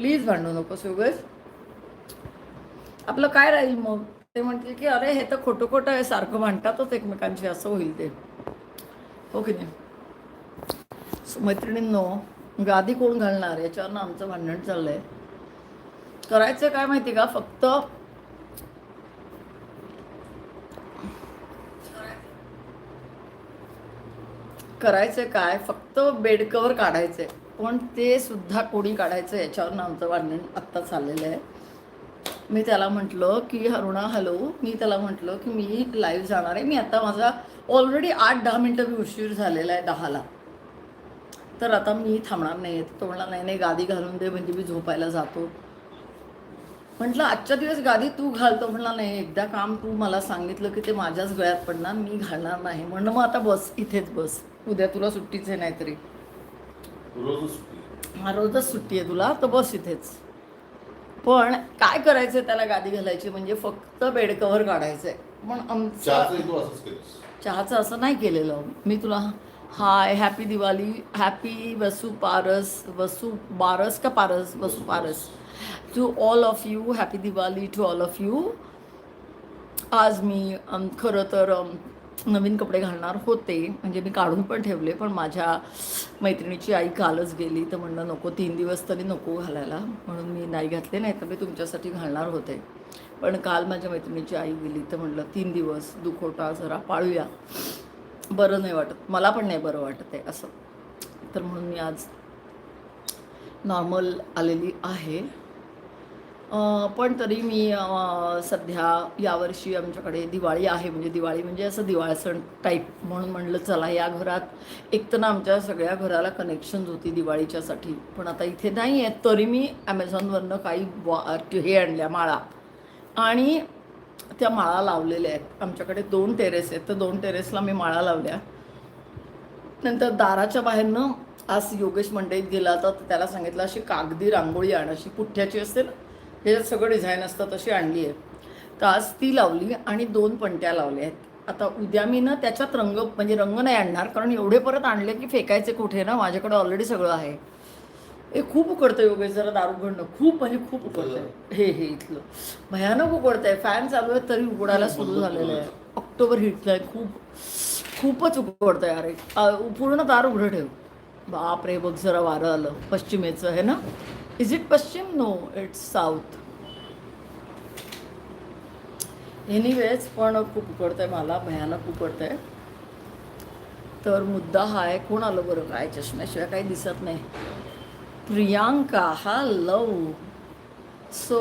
Please भांडू नकोस उगाच आपलं काय राहील मग? ते म्हणतील की अरे हे तर खोटं खोटं आहे सारखं भांडतातच एकमेकांशी असं होईल ते. हो की नाही? मैत्रिणींनो गादी कोण घालणार? याच्यावरनं आमचं भांडण चाललंय. करायचं काय माहिती का? फक्त करायचं काय? फक्त बेड कव्हर काढायचंय. पण ते सुद्धा कोणी काढायचं याच्यावरून आमचं वर्णन आत्ता चाललेलं आहे. मी त्याला म्हटलं की अरुणा हॅलो मी त्याला म्हटलं की मी लाईव्ह जाणार आहे. मी आता माझा ऑलरेडी आठ दहा मिनटं मी उशीर झालेला आहे दहाला. तर आता मी थांबणार नाही तो म्हणला नाही नाही गादी घालून दे म्हणजे मी झोपायला जातो. म्हटलं आजच्या दिवस गादी तू घालतो म्हणला नाही एकदा काम तू मला सांगितलं की ते माझ्याच गळ्यात पडणार मी घालणार नाही. म्हणलं मग आता बस इथेच बस. उद्या तुला सुट्टीच आहे नाहीतरी. हा रोजच सुट्टी आहे तुला तर बस इथेच. पण काय करायचं त्याला गादी घालायची म्हणजे फक्त बेड कव्हर काढायचंय. पण आमचं चहाचं असं नाही केलेलं. मी तुला hi happy Diwali happy Vasu Paras Vasu बारस का पारस? वसू Paras. To all of you happy Diwali to all of you आज मी खरं तर नवीन कपडे घालणार होते. म्हणजे मी काढून पण ठेवले पण माझ्या मैत्रिणीची आई कालच गेली तर म्हणलं नको तीन दिवस तरी नको घालायला. म्हणून मी नाही घातले नाही तर मी तुमच्यासाठी घालणार होते. पण काल माझ्या मैत्रिणीची आई गेली तर म्हटलं तीन दिवस दुखोटा जरा पाळूया. बरं नाही वाटत मला पण नाही बरं वाटत आहे असं. तर म्हणून मी आज नॉर्मल आलेली आहे. पण तरी मी सध्या यावर्षी आमच्याकडे दिवाळी आहे. म्हणजे दिवाळी म्हणजे असं दिवाळी सण टाईप म्हणून म्हणलं चला या घरात. एक तर ना आमच्या सगळ्या घराला कनेक्शन्स होती दिवाळीच्यासाठी. पण आता इथे नाही आहेत तरी मी ॲमेझॉनवरनं काही वा हे आणल्या माळा. आणि त्या माळा लावलेल्या आहेत. आमच्याकडे दोन टेरेस आहेत. तर दोन टेरेसला मी माळा लावल्या. नंतर दाराच्या बाहेरनं आज योगेश मंडईत गेला तर त्याला सांगितलं अशी कागदी रांगोळी आण. अशी पुठ्ठ्याची असते ना त्याच्यात सगळं डिझाईन असतं तशी आणली आहे तर आज ती लावली आणि दोन पणत्या लावल्या आहेत. आता उद्या मी ना त्याच्यात रंग म्हणजे रंग नाही आणणार कारण एवढे परत आणले की फेकायचे कुठे ना माझ्याकडे ऑलरेडी सगळं आहे. हे खूप उकडतं योगेश जरा दारू उघडणं खूप म्हणजे खूप उकडतंय. हे हे इथलं. भयानक उकडतंय. फॅन चालू आहे तरी उघडायला सुरू झालेलं आहे. ऑक्टोबर हिटलं आहे खूप खूपच उकडतं आहे अरे पूर्ण दार उघडं ठेव. बाप रे बघ जरा वारं आलं. पश्चिमेचं आहे ना? इज इट पश्चिम नो इट्स साऊथ एनिवेज पण खूप उकडतंय मला भयानक उकडतंय. तर मुद्दा हा आहे कोण आलं बरं काय? चष्म्याशिवाय काही दिसत नाही. प्रियांका हा लव सो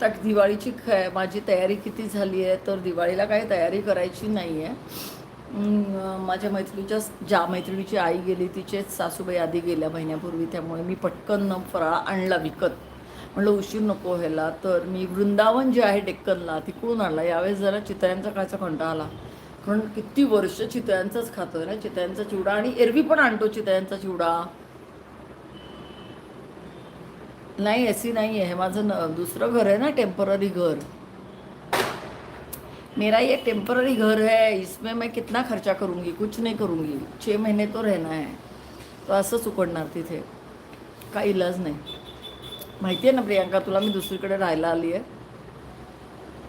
त्या दिवाळीची ख माझी तयारी किती झाली आहे तर दिवाळीला काही तयारी करायची नाही आहे माझ्या मैत्रिणीच्या ज्या मैत्रिणीची आई गेली तिचेच सासूबाई आधी गेल्या महिन्यापूर्वी त्यामुळे मी पटकन फराळा फराळ आणला विकत. म्हणलं उशीर नको व्हायला तर मी वृंदावन जे आहे डेक्कनला तिकडून आणला. यावेळेस जरा चितळ्यांचा खायचा कंटाळा आला. कारण किती वर्ष चितळ्यांचाच खातोय ना? चितळ्यांचा चिवडा आणि एरवी पण आणतो चितळ्यांचा चिवडा. नाही एसी नाही आहे माझं न दुसरं घर आहे ना टेंपररी घर. मेरा ये टेंपररी घर है इसमें मैं कितना खर्चा करूँगी? कुछ नहीं करूँगी। छः महीने तो रहना है। तो असंच उकडणार तिथे. काही इलाज नाही. माहिती आहे ना प्रियांका तुला मी दुसरीकडे राहायला आली आहे.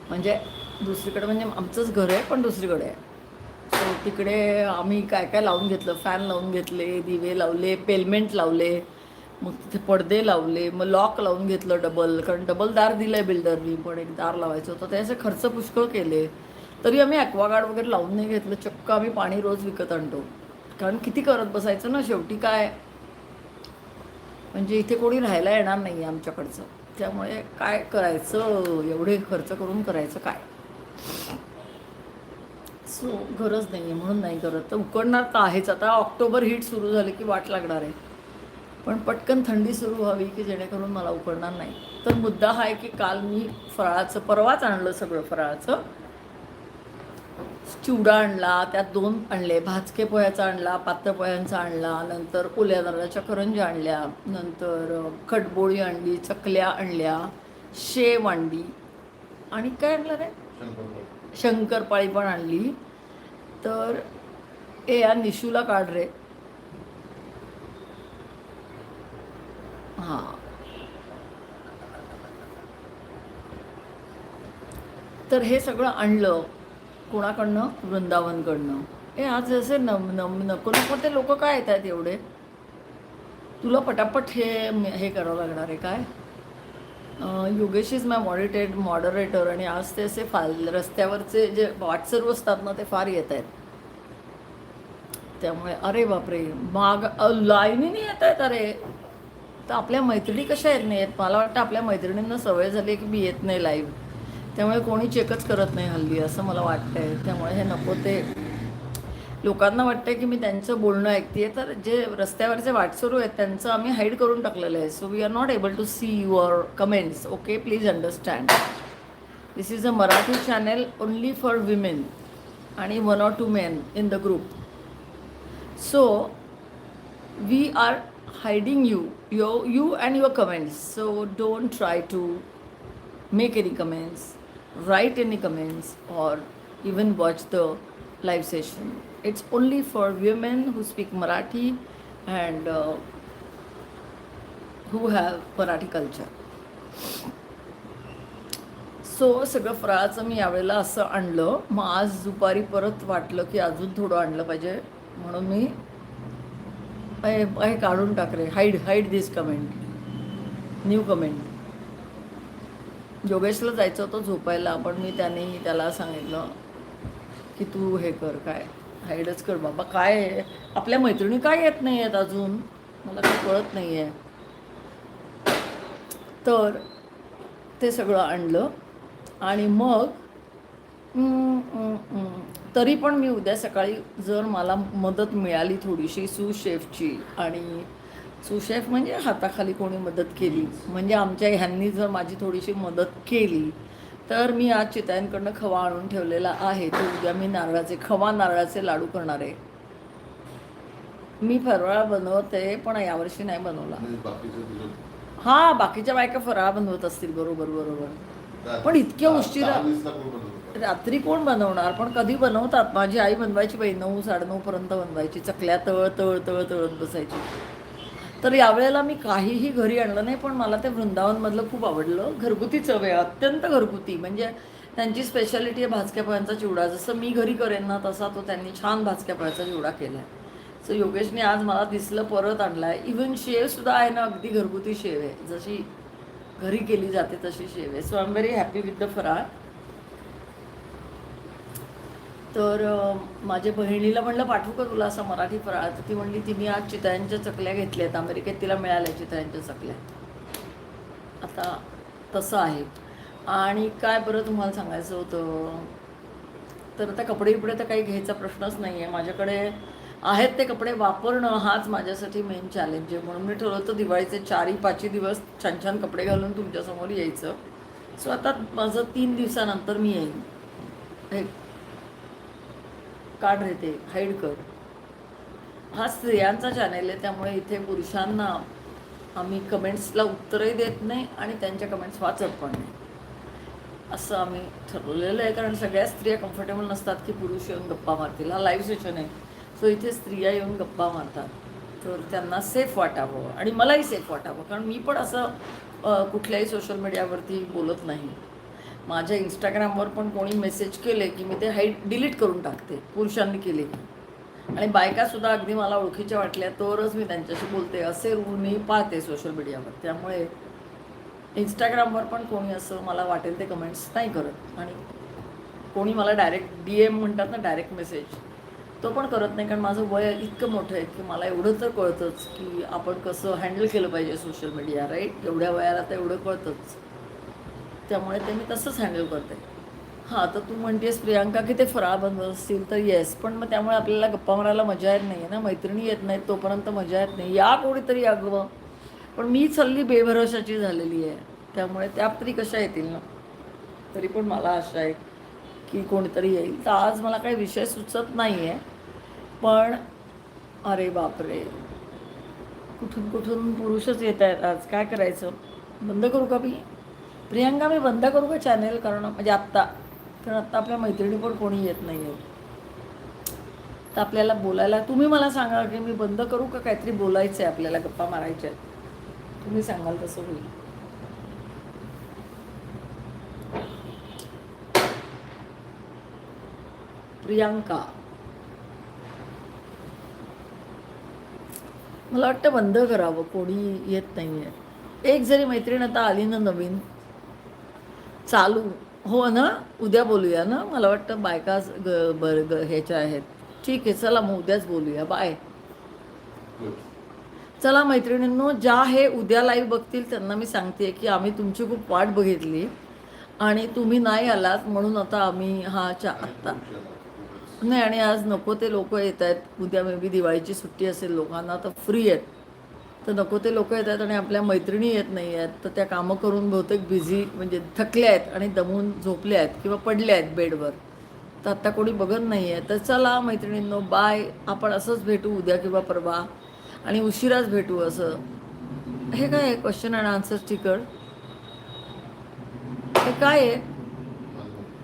म्हणजे दुसरीकडे म्हणजे आमचंच घर आहे पण दुसरीकडे आहे. सो तिकडे आम्ही काय काय लावून घेतलं? फॅन लावून घेतले दिवे लावले पेलमेंट लावले. मग तिथे पडदे लावले मग लॉक लावून घेतलं डबल कारण डबल दार दिलं आहे बिल्डरनी पण एक दार लावायचं होतं. त्याचे खर्च पुष्कळ केले. तरी आम्ही ॲक्वागार्ड वगैरे लावून नाही घेतलं. चक्क आम्ही पाणी रोज विकत आणतो. कारण किती करत बसायचं ना? शेवटी काय? म्हणजे इथे कोणी राहायला येणार नाही आहे आमच्याकडचं. त्यामुळे काय करायचं? एवढे खर्च करून करायचं काय? सो गरज नाही आहे म्हणून नाही करत. तर उकडणार तर आहेच. आता ऑक्टोबर हीट सुरू झाली की वाट लागणार आहे. पण पटकन थंडी सुरू व्हावी की जेणेकरून मला उकडणार नाही. तर मुद्दा हा आहे की काल मी फराळाचं परवाच आणलं सगळं फराळाचं. चिवडा आणला त्यात दोन आणले भाजके पोह्याचा आणला पातळ पोह्यांचा आणला नंतर ओल्या नारळाच्या करंज्या आणल्या नंतर अ, खडबोळी आणली चकल्या आणल्या शेव आणली. आणि काय आणलं रे? शंकरपाळी. शंकरपाळी पण आणली. तर ए या निशूला काढ रे. हां. तर हे सगळं आणलं कोणाकडनं? वृंदावनकडनं. हे आज जसे नम नम नको नको ते लोक काय येत आहेत एवढे? तुला पटापट हे हे करावं लागणार आहे काय? Yogesh is my moderated moderator आणि आज ते असे फाल रस्त्यावरचे जे वाटसरू असतात ना ते फार येत आहेत. त्यामुळे अरे बापरे माग लाईनीने येत आहेत अरे. तर आपल्या मैत्रिणी कशा येत नाही आहेत मला वाटतं आपल्या मैत्रिणींना सवय झाली की मी येत नाही लाईव्ह त्यामुळे कोणी चेकच करत नाही हल्ली असं मला वाटतंय. त्यामुळे हे नको ते. लोकांना वाटतंय की मी त्यांचं बोलणं ऐकते तर जे रस्त्यावरचे वाटसरू आहेत त्यांचं आम्ही हाईड करून टाकलेलं आहे. So we are not able to see your comments okay please understand this is a Marathi channel only for women आणि one or two men in the group so we are hiding you your you and your comments so don't try to make any comments write any comments or even watch the live session it's only for women who speak marathi and uh, who have marathi culture so सगळं फराळाचं मी यावेळेला असं आणलं मग आज दुपारी परत वाटलं की अजून थोडं आणलं पाहिजे म्हणून मी हे काढून टाक रे. Hide hide this comment new comment योगेशला जायचं होतं झोपायला. पण मी त्याने त्याला सांगितलं की तू हे कर काय? हाईडच कर बाबा. काय आहे? आपल्या मैत्रिणी काय येत नाही आहेत अजून? मला काही कळत नाही आहे तर ते सगळं आणलं आणि मग तरी पण मी उद्या सकाळी जर मला मदत मिळाली थोडीशी सुशेफची आणि सुशेफ म्हणजे हाताखाली कोणी मदत केली म्हणजे आमच्या ह्यांनी जर माझी थोडीशी मदत केली तर मी आज चितळ्यांकडनं खवा आणून ठेवलेला आहे. तर उद्या मी नारळाचे खवा नारळाचे लाडू करणार आहे. मी फराळ बनवते पण यावर्षी नाही बनवला. तुझं हा बाकीच्या बायका फराळ बनवत असतील. बरोबर बरोबर. पण इतक्या उशिरा- रात्री कोण बनवणार? पण कधी बनवतात? माझी आई बनवायची बाई नऊ साडेनऊपर्यंत बनवायची. चकल्या तळ तळ तळ तळत बसायची. तर यावेळेला मी काहीही घरी आणलं नाही पण मला ते वृंदावनमधलं खूप आवडलं. घरगुती चव आहे अत्यंत घरगुती. म्हणजे त्यांची स्पेशालिटी आहे भाजक्या फळांचा चिवडा. जसं मी घरी करेन ना तसा तो त्यांनी छान भाजक्या फळाचा चिवडा केला आहे सो योगेशने आज मला दिसलं परत आणलाय. इव्हन शेवसुद्धा आहे ना अगदी घरगुती शेव आहे. जशी घरी केली जाते तशी शेव आहे. So I am very happy with the फराळ. तर माझ्या बहिणीला म्हणलं पाठवू का तुला असं मराठी फराळ तर ती म्हणली तिने आज चितळ्यांच्या चकल्या घेतल्यात अमेरिकेत तिला मिळाल्या चितळ्यांच्या चकल्या आता तसं आहे. आणि काय बरं तुम्हाला सांगायचं होतं? तर आता कपडे बिपडे तर काही घ्यायचा प्रश्नच नाही आहे माझ्याकडे आहेत ते कपडे. वापरणं हाच माझ्यासाठी मेन चॅलेंज आहे. म्हणून मी ठरवलं होतं दिवाळीचे चारही पाचही दिवस छान छान कपडे घालून तुमच्यासमोर यायचं. सो आता माझं तीन दिवसानंतर मी येईन. हे काढ रे ते हाईड कर. हा स्त्रियांचा चॅनेल आहे त्यामुळे इथे पुरुषांना आम्ही कमेंट्सला उत्तरही देत नाही आणि त्यांच्या कमेंट्स वाचत पण नाही. असं आम्ही ठरवलेलं आहे कारण सगळ्या स्त्रिया कम्फर्टेबल नसतात की पुरुष येऊन गप्पा मारतील. हा लाईव्ह सेशन आहे. सो इथे स्त्रिया येऊन गप्पा मारतात. तर त्यांना सेफ वाटावं. आणि मलाही सेफ वाटावं कारण मी पण असं कुठल्याही सोशल मीडियावरती बोलत नाही. माझ्या इंस्टाग्रामवर पण कोणी मेसेज केले की मी ते हाईट डिलीट करून टाकते पुरुषांनी केले की. आणि बायकासुद्धा अगदी मला ओळखीच्या वाटल्या तरच मी त्यांच्याशी बोलते असे रूल मी पाहते सोशल मीडियावर त्यामुळे इंस्टाग्रामवर पण कोणी असं मला वाटेल ते कमेंट्स नाही करत. आणि कोणी मला डायरेक्ट डी एम म्हणतात ना डायरेक्ट मेसेज तो पण करत नाही कारण माझं वय इतकं मोठं आहे की मला एवढं तर कळतंच की आपण कसं हँडल केलं पाहिजे सोशल मीडिया राईट एवढ्या वयाला तर एवढं कळतंच. त्यामुळे ते मी तसंच हँडल करते. हां तर तू म्हणतेस प्रियांका की ते फराळ बनवत असतील तर येस पण मग त्यामुळे आपल्याला गप्पा मारायला मजा येत नाही आहे ना? मैत्रिणी येत नाहीत तोपर्यंत मजा येत नाही. या कोणीतरी अगं पण मीच हल्ली बेभरोशाची झालेली आहे. त्यामुळे त्या तरी कशा येतील ना? तरी पण मला आशा आहे की कोणीतरी येईल. तर आज मला काही विषय सुचत नाही आहे पण अरे बापरे. कुठून कुठून पुरुषच येत आहेत आज. काय करायचं? बंद करू का मी? प्रियांका मी बंद करू का चॅनेल कारण म्हणजे आत्ता. कारण आत्ता आपल्या मैत्रिणी पण कोणी येत नाही आहे तर आपल्याला बोलायला तुम्ही मला सांगा की मी बंद करू का काहीतरी बोलायचं आहे आपल्याला गप्पा मारायच्या? आहेत तुम्ही सांगाल तसं होईल. प्रियांका. मला वाटतं बंद करावं कोणी येत नाही आहे एक जरी मैत्रीण आता आली ना नवीन चालू. हो ना? उद्या बोलूया ना? मला वाटतं बायकाच ग बर ग ह्याच्या आहेत. ठीक आहे चला मग उद्याच बोलूया. बाय. चला मैत्रिणींनो ज्या हे उद्या लाईव्ह बघतील त्यांना मी सांगते की आम्ही तुमची खूप वाट बघितली आणि तुम्ही नाही आलात म्हणून आता आम्ही हा चा आत्ता. नाही आणि आज नको ते लोक येत आहेत उद्या मे बी दिवाळीची सुट्टी असेल लोकांना तर फ्री आहेत. तर नको ते लोक येतात आणि आपल्या मैत्रिणी येत नाही आहेत. तर त्या कामं करून बहुतेक बिझी म्हणजे थकल्या आहेत आणि दमून झोपल्या आहेत किंवा पडल्या आहेत बेडवर. तर आत्ता कोणी बघत नाही आहे. तर चला मैत्रिणींनो बाय आपण असंच भेटू उद्या किंवा परवा. आणि उशिराच भेटू असं. हे काय आहे? क्वेश्चन अँड आन्सर स्टिकर हे काय आहे?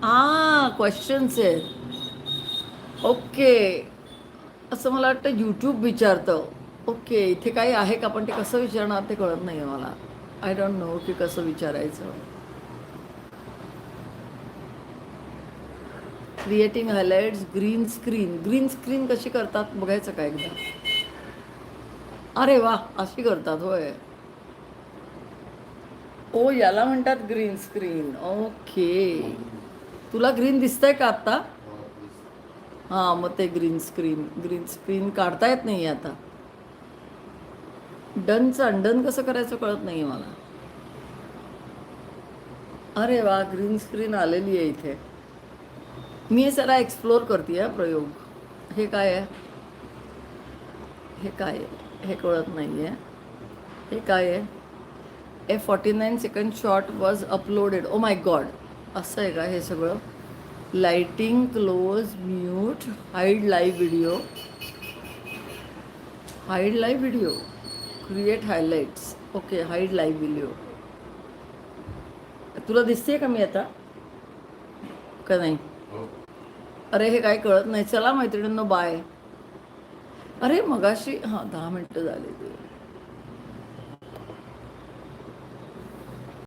Ah, आ क्वेश्चन्स आहेत. ओके असं मला वाटतं यूट्यूब विचारतं. ओके इथे काही आहे का? पण ते कसं विचारणार ते कळत नाही आहे मला. आय डोंट नो की कसं विचारायचं. Creating highlights green screen green screen कशी करतात? बघायचं का एकदा? अरे वा अशी करतात होय. ओ याला म्हणतात ग्रीन स्क्रीन ओके. तुला ग्रीन दिसतंय का आत्ता? हो. हां मग ते ग्रीन स्क्रीन ग्रीन स्क्रीन काढता येत नाही आता. डनचं अनडन कसं करायचं कळत नाही मला. अरे वा ग्रीन स्क्रीन आलेली आहे इथे. मी हे जरा एक्सप्लोर करते आहे प्रयोग. हे काय आहे? हे काय आहे? हे कळत नाही आहे हे काय आहे? A forty nine second shot was uploaded oh my god असं आहे का हे सगळं? Lighting close mute hide live video hide live video create highlights okay hide live video तुला दिसते का मी आता? का नाही? हो. अरे हे काय कळत नाही. चला मैत्रिणींनो बाय अरे मगाशी हां दहा मिनटं झाली ते.